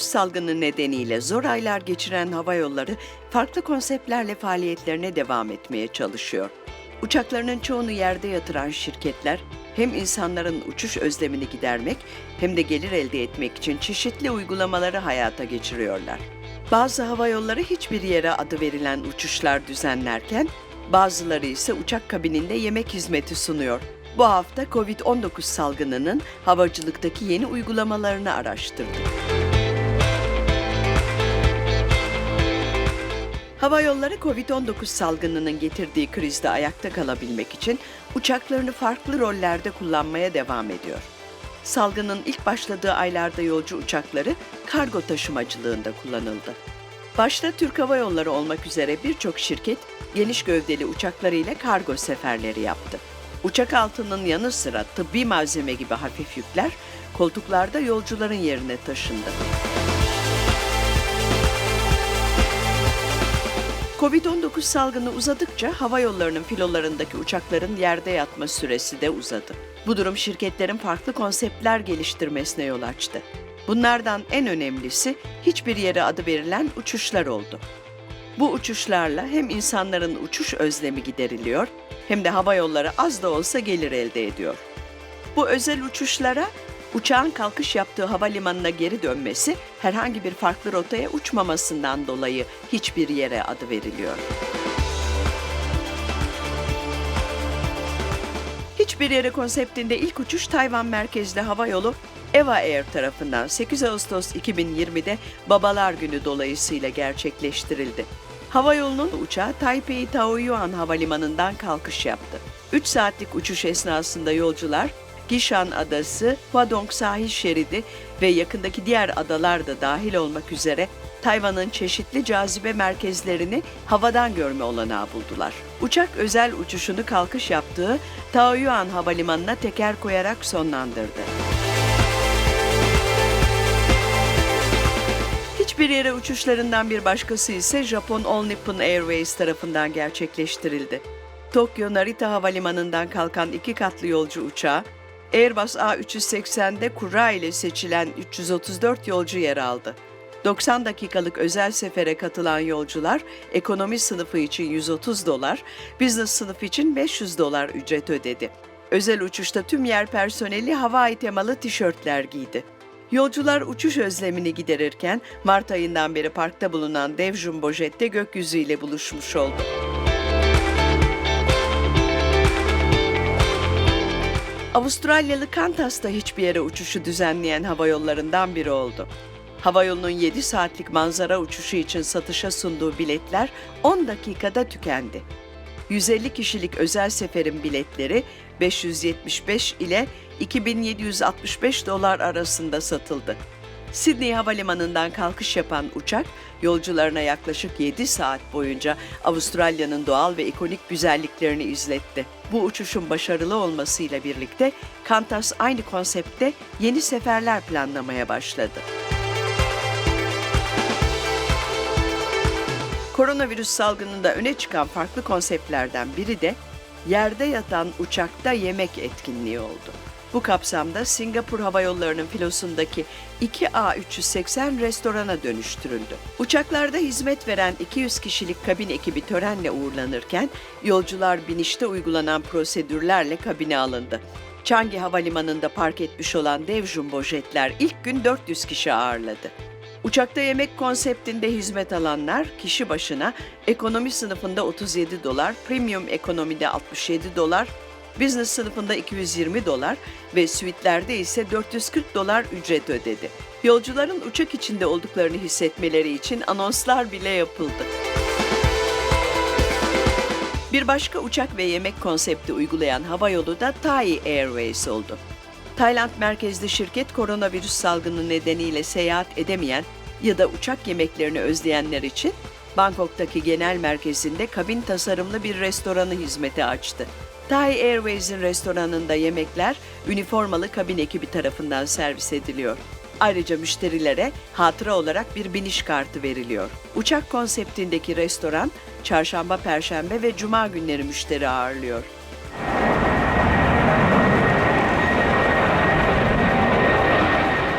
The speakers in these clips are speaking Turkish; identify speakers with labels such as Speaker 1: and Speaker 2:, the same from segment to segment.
Speaker 1: Koronavirüs salgını nedeniyle zor aylar geçiren hava yolları farklı konseptlerle faaliyetlerine devam etmeye çalışıyor. Uçaklarının çoğunu yerde yatıran şirketler hem insanların uçuş özlemini gidermek hem de gelir elde etmek için çeşitli uygulamaları hayata geçiriyorlar. Bazı hava yolları hiçbir yere adı verilen uçuşlar düzenlerken, bazıları ise uçak kabininde yemek hizmeti sunuyor. Bu hafta Covid-19 salgınının havacılıktaki yeni uygulamalarını araştırdık. Hava yolları Covid-19 salgınının getirdiği krizde ayakta kalabilmek için uçaklarını farklı rollerde kullanmaya devam ediyor. Salgının ilk başladığı aylarda yolcu uçakları kargo taşımacılığında kullanıldı. Başta Türk Hava Yolları olmak üzere birçok şirket geniş gövdeli uçaklarıyla kargo seferleri yaptı. Uçak altının yanı sıra tıbbi malzeme gibi hafif yükler koltuklarda yolcuların yerine taşındı. Covid-19 salgını uzadıkça hava yollarının filolarındaki uçakların yerde yatma süresi de uzadı. Bu durum şirketlerin farklı konseptler geliştirmesine yol açtı. Bunlardan en önemlisi hiçbir yere adı verilen uçuşlar oldu. Bu uçuşlarla hem insanların uçuş özlemi gideriliyor hem de hava yolları az da olsa gelir elde ediyor. Bu özel uçuşlara uçağın kalkış yaptığı havalimanına geri dönmesi herhangi bir farklı rotaya uçmamasından dolayı hiçbir yere adı veriliyor. Hiçbir yere konseptinde ilk uçuş Tayvan merkezli hava yolu Eva Air tarafından 8 Ağustos 2020'de Babalar Günü dolayısıyla gerçekleştirildi. Hava yolunun uçağı Taipei Taoyuan Havalimanı'ndan kalkış yaptı. 3 saatlik uçuş esnasında yolcular Gishan Adası, Huadong sahil şeridi ve yakındaki diğer adalar da dahil olmak üzere Tayvan'ın çeşitli cazibe merkezlerini havadan görme olanağı buldular. Uçak özel uçuşunu kalkış yaptığı Taoyuan Havalimanı'na teker koyarak sonlandırdı. Hiçbir yere uçuşlarından bir başkası ise Japon All Nippon Airways tarafından gerçekleştirildi. Tokyo Narita Havalimanı'ndan kalkan iki katlı yolcu uçağı, Airbus A380'de kura ile seçilen 334 yolcu yer aldı. 90 dakikalık özel sefere katılan yolcular ekonomi sınıfı için 130 dolar, business sınıfı için 500 dolar ücret ödedi. Özel uçuşta tüm yer personeli Hawaii temalı tişörtler giydi. Yolcular uçuş özlemini giderirken Mart ayından beri parkta bulunan dev jumbo jette gökyüzüyle buluşmuş oldu. Avustralyalı Qantas da hiçbir yere uçuşu düzenleyen hava yollarından biri oldu. Havayolunun 7 saatlik manzara uçuşu için satışa sunduğu biletler 10 dakikada tükendi. 150 kişilik özel seferin biletleri 575 ile 2765 dolar arasında satıldı. Sydney Havalimanı'ndan kalkış yapan uçak, yolcularına yaklaşık 7 saat boyunca Avustralya'nın doğal ve ikonik güzelliklerini izletti. Bu uçuşun başarılı olmasıyla birlikte Qantas aynı konsepte yeni seferler planlamaya başladı. Koronavirüs salgınında öne çıkan farklı konseptlerden biri de yerde yatan uçakta yemek etkinliği oldu. Bu kapsamda Singapur Hava Yolları'nın filosundaki 2A380 restorana dönüştürüldü. Uçaklarda hizmet veren 200 kişilik kabin ekibi törenle uğurlanırken yolcular binişte uygulanan prosedürlerle kabine alındı. Changi Havalimanı'nda park etmiş olan dev jumbo jetler ilk gün 400 kişi ağırladı. Uçakta yemek konseptinde hizmet alanlar kişi başına ekonomi sınıfında 37 dolar, premium ekonomide 67 dolar, business sınıfında 220 dolar ve suitlerde ise 440 dolar ücret ödedi. Yolcuların uçak içinde olduklarını hissetmeleri için anonslar bile yapıldı. Bir başka uçak ve yemek konsepti uygulayan havayolu da Thai Airways oldu. Tayland merkezli şirket koronavirüs salgını nedeniyle seyahat edemeyen ya da uçak yemeklerini özleyenler için Bangkok'taki genel merkezinde kabin tasarımlı bir restoranı hizmete açtı. Thai Airways'in restoranında yemekler üniformalı kabin ekibi tarafından servis ediliyor. Ayrıca müşterilere hatıra olarak bir biniş kartı veriliyor. Uçak konseptindeki restoran çarşamba, perşembe ve cuma günleri müşteri ağırlıyor.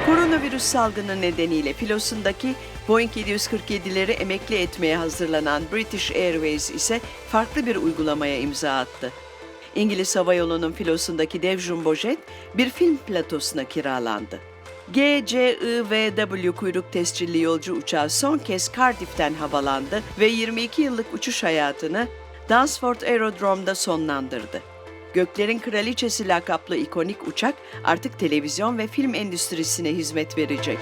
Speaker 1: Koronavirüs virüs salgını nedeniyle filosundaki Boeing 747'leri emekli etmeye hazırlanan British Airways ise farklı bir uygulamaya imza attı. İngiliz Hava Yolu'nun filosundaki dev jumbo jet bir film platosuna kiralandı. GCIVW kuyruk tescilli yolcu uçağı son kez Cardiff'ten havalandı ve 22 yıllık uçuş hayatını Dunsford Aerodrome'da sonlandırdı. Göklerin Kraliçesi lakaplı ikonik uçak artık televizyon ve film endüstrisine hizmet verecek.